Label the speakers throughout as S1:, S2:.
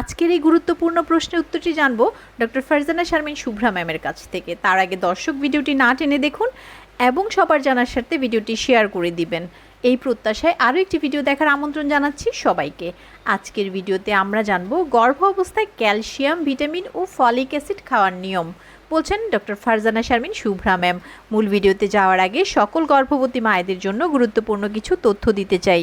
S1: আজকের এই গুরুত্বপূর্ণ প্রশ্নের উত্তরটি জানব ডক্টর ফারজানা শারমিন শুভ্রা ম্যামের কাছ থেকে। তার আগে দর্শক ভিডিওটি না টেনে দেখুন এবং সবার জানার সাথে ভিডিওটি শেয়ার করে দিবেন। এই প্রত্যাশায় আরও একটি ভিডিও দেখার আমন্ত্রণ জানাচ্ছি সবাইকে। আজকের ভিডিওতে আমরা জানব গর্ভ অবস্থায় ক্যালসিয়াম, ভিটামিন ও ফলিক অ্যাসিড খাওয়ার নিয়ম। বলছেন ডক্টর ফারজানা শারমিন শুভ্রা ম্যাম। মূল ভিডিওতে যাওয়ার আগে সকল গর্ভবতী মায়েদের জন্য গুরুত্বপূর্ণ কিছু তথ্য দিতে চাই।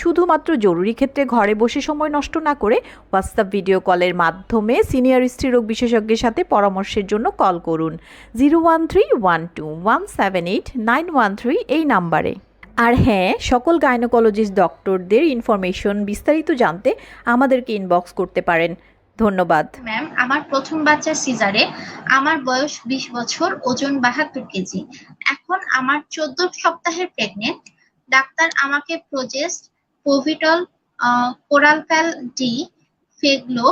S1: শুধুমাত্র জরুরি ক্ষেত্রে ঘরে বসে সময় নষ্ট না করে হোয়াটসঅ্যাপ ভিডিও কলের মাধ্যমে সিনিয়র স্ত্রীরোগ বিশেষজ্ঞের সাথে পরামর্শের জন্য কল করুন। Zero one three one two one seven eight nine one three এই নাম্বারে। আর হ্যাঁ সকল গাইনোকোলজিস্ট ডক্টরদের ইনফরমেশন বিস্তারিত জানতে আমাদেরকে ইনবক্স করতে পারেন। ধন্যবাদ।
S2: ম্যাম আমার প্রথম বাচ্চা সিজারে আমার বয়স বিশ বছর, ওজন বাহাত্তর কেজি। এখন আমার চোদ্দ সপ্তাহের প্রেগনেন্ট ডাক্তার আমাকে প্রোজেস্ট পোভিটল কোরালপ্যাল ডি, ফেগলো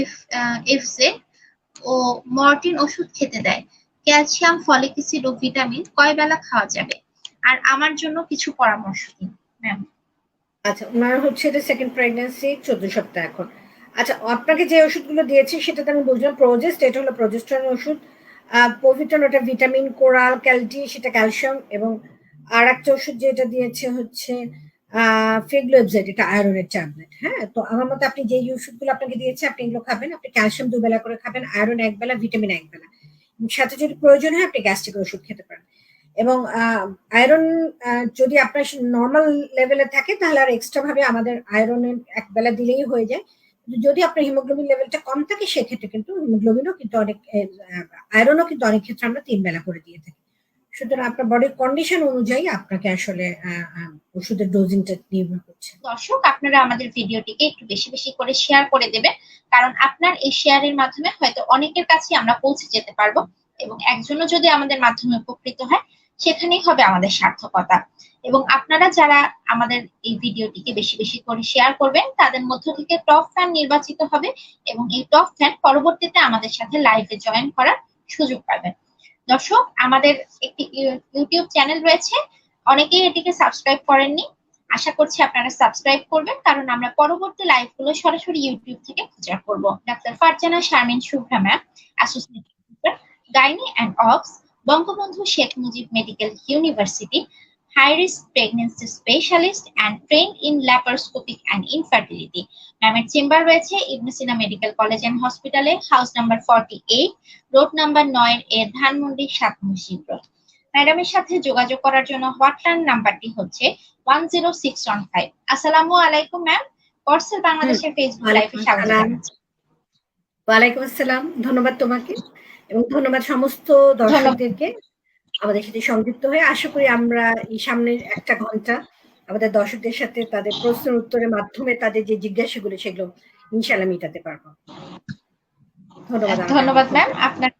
S2: এফ এফজে ও মর্টিন ওষুধ খেতে দেয়। ক্যালসিয়াম ফলিক অ্যাসিড ও ভিটামিন কয় বেলা খাওয়া যাবে? আর আমার জন্য কিছু পরামর্শ দিন, ম্যাম।
S3: আচ্ছা ওনার হচ্ছে এটা সেকেন্ড প্রেগন্যান্সি চোদ্দ সপ্তাহ এখন। আচ্ছা আপনাকে যে ওষুধগুলো দিয়েছি, সেটাতে আমি বুঝলাম প্রোজেস্ট, এটা হলো প্রোজেস্ট্রন ওষুধ। পোভিটন ওটা ভিটামিন, কোরাল, ক্যালটি, সেটা ক্যালসিয়াম এবং আর একটা ওষুধ যেটা দিয়েছে হচ্ছে ফিগলোবজেড এটা আয়রনের ট্যাবলেট হ্যাঁ? তো আমার মতে আপনি যে ওষুধগুলো আপনাকে দিয়েছে, আপনি এগুলো খাবেন, আপনি ক্যালসিয়াম দুবেলা করে খাবেন, আয়রন এক বেলা, ভিটামিন এক বেলা। সাথে যদি প্রয়োজন হয়, আপনি গ্যাস্ট্রিক ওষুধ খেতে পারেন। এবং আয়রন যদি আপনার নর্মাল লেভেলে থাকে, তাহলে আর এক্সট্রা ভাবে আমাদের আয়রনের এক বেলা দিলেই হয়ে যায়। যদি আপনার হিমোগ্লোবিন লেভেলটা কম থাকে, সেক্ষেত্রে কিন্তু হিমোগ্লোবিনও কিন্তু অনেক আয়রনও কিন্তু অনেক ক্ষেত্রে আমরা তিন বেলা করে দিয়ে থাকি। সুতরাং আপনার বডির কন্ডিশন অনুযায়ী আপনাকে আসলে ওষুধের ডোজিংটা নির্ভর করছে।
S2: দর্শক, আপনারা আমাদের ভিডিওটিকে একটু বেশি বেশি করে শেয়ার করে দেবেন, কারণ আপনার এই শেয়ারের মাধ্যমে হয়তো অনেকের কাছে আমরা পৌঁছে যেতে পারব এবং একজনও যদি আমাদের মাধ্যমে উপকৃত হয়, সেখানেই হবে আমাদের সার্থকতা। এবং আপনারা যারা আমাদের এই ভিডিওটিকে বেশি বেশি করে শেয়ার করবেন, তাদের মধ্য থেকে টপ ফ্যান নির্বাচিত হবে এবং এই টপ ফ্যান পরবর্তীতে আমাদের সাথে লাইভে জয়েন করার সুযোগ পাবেন। দর্শক, আমাদের একটি ইউটিউব চ্যানেল রয়েছে অনেকেই এটিকে সাবস্ক্রাইব করেননি। আশা করছি আপনারা সাবস্ক্রাইব করবেন, কারণ আমরা পরবর্তী লাইভগুলো সরাসরি ইউটিউব থেকে প্রচার করব। Doctor Farzana Sharmin Shubhra ma'am associate gynae and obs Bangabandhu Sheikh Mujib medical university high risk pregnancy specialist and trained in laparoscopic and infertility ম্যামের চেম্বার রয়েছে Ibne Sina medical college and হসপিটালে house number forty eight road number নয় এর ধানমন্ডি সাত মসজিদ road ম্যাডামের সাথে যোগাযোগ করার জন্য হটলাইন নাম্বারটি হচ্ছে one zero six one five আসসালামু আলাইকুম ম্যাম। কর্সেল বাংলাদেশের ফেসবুক লাইভে স্বাগত
S3: ওয়ালাইকুম আসসালাম ধন্যবাদ তোমাকে। এবং ধন্যবাদ সমস্ত দর্শকদেরকে আমাদের সাথে সংযুক্ত হয়ে। আশা করি আমরা এই সামনের একটা ঘণ্টা আমাদের দর্শকদের সাথে তাদের প্রশ্নের উত্তরের মাধ্যমে তাদের যে জিজ্ঞাসাগুলো সেগুলো ইনশাল্লাহ মেটাতে পারব। ধন্যবাদ
S2: ধন্যবাদ ম্যাম। আপনার